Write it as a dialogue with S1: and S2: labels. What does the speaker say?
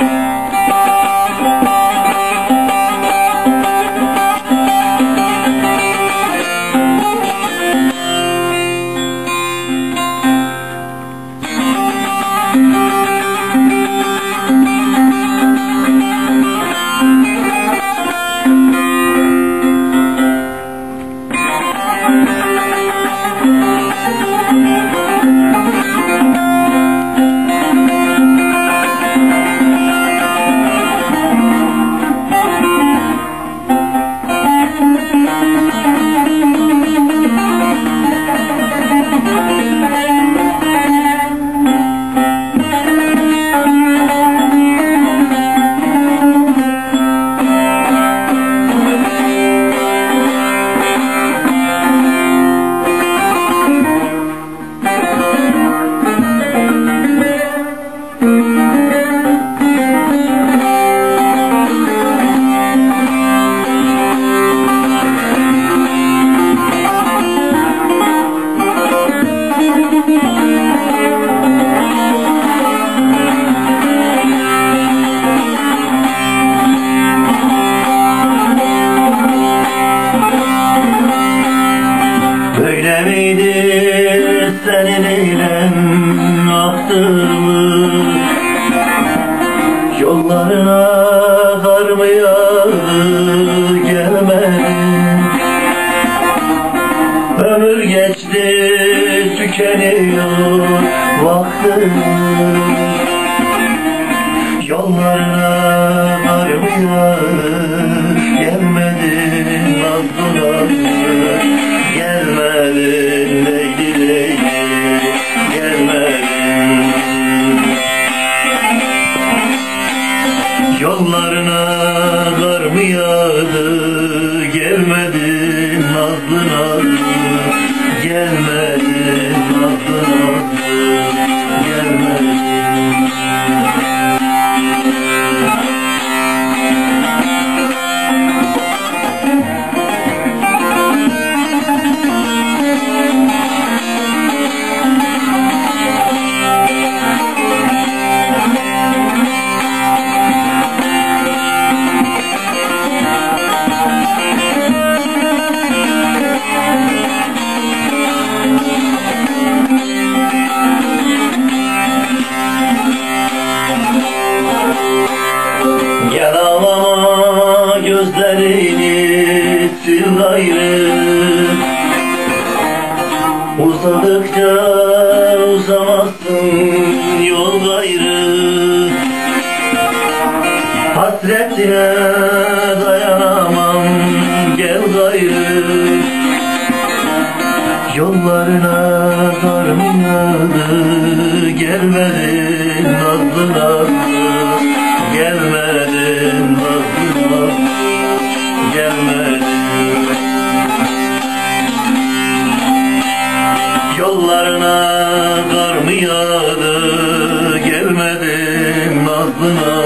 S1: Bye. Miydi senin eylem yaptığımı Yollarına kar mı yağdı gelmedin Ömür geçti tükeniyor vaktim Yollarına kar sil gayrı Uzadıkça uzamazsın yol gayrı. Hasretine dayanamam gel gayrı. Yollarına kar mı yağdı Gelmedin nazlı nazlı. Gelmedin nazlı nazlı Gelmedin Yollarına kar mı yağdı Gelmedin nazlı